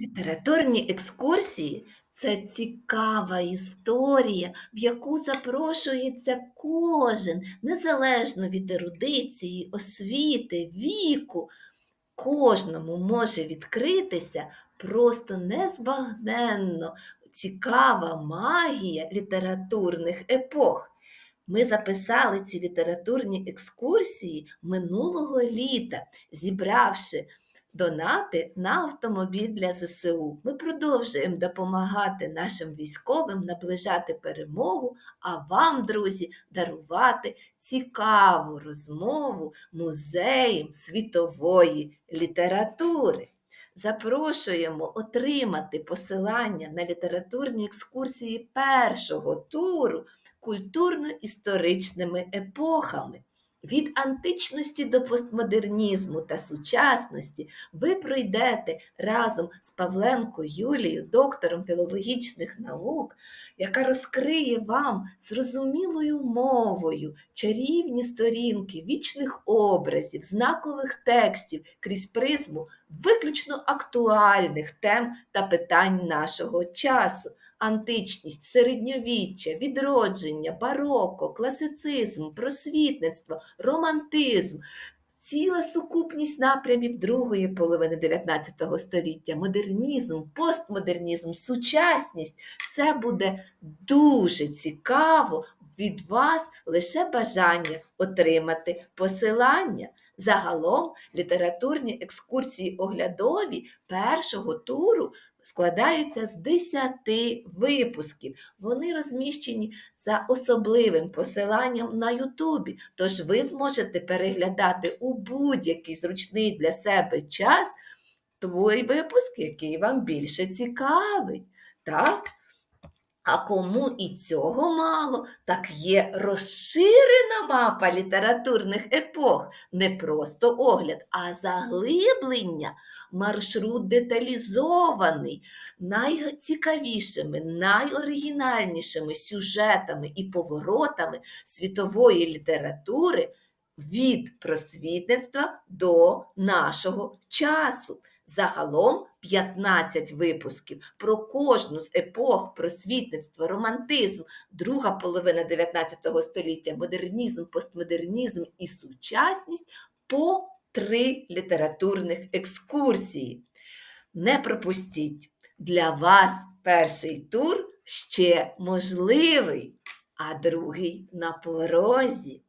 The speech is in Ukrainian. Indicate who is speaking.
Speaker 1: Літературні екскурсії це цікава історія, в яку запрошується кожен, незалежно від ерудиції, освіти, віку. Кожному може відкритися просто незбагненно цікава магія літературних епох. Ми записали ці літературні екскурсії минулого літа, зібравши донати на автомобіль для ЗСУ. Ми продовжуємо допомагати нашим військовим наближати перемогу, а вам, друзі, дарувати цікаву розмову музеєм світової літератури. Запрошуємо отримати посилання на літературні екскурсії першого туру культурно-історичними епохами. Від античності до постмодернізму та сучасності ви пройдете разом з Павленко Юлією, доктором філологічних наук, яка розкриє вам зрозумілою мовою чарівні сторінки вічних образів, знакових текстів крізь призму виключно актуальних тем та питань нашого часу античність, середньовіччя, відродження, бароко, класицизм, просвітництво, романтизм. Ціла сукупність напрямів другої половини 19 століття, модернізм, постмодернізм, сучасність це буде дуже цікаво від вас лише бажання отримати посилання. Загалом літературні екскурсії оглядові першого туру складаються з 10 випусків. Вони розміщені за особливим посиланням на Ютубі, тож ви зможете переглядати у будь-який зручний для себе час той випуск, який вам більше цікавий. Так? А кому і цього мало, так є розширена мапа літературних епох, не просто огляд, а заглиблення, маршрут деталізований, найцікавішими, найоригінальнішими сюжетами і поворотами світової літератури від просвітництва до нашого часу. Загалом 15 випусків про кожну з епох просвітництва, романтизм, друга половина 19 століття, модернізм, постмодернізм і сучасність по три літературних екскурсії. Не пропустіть! Для вас перший тур ще можливий, а другий на порозі.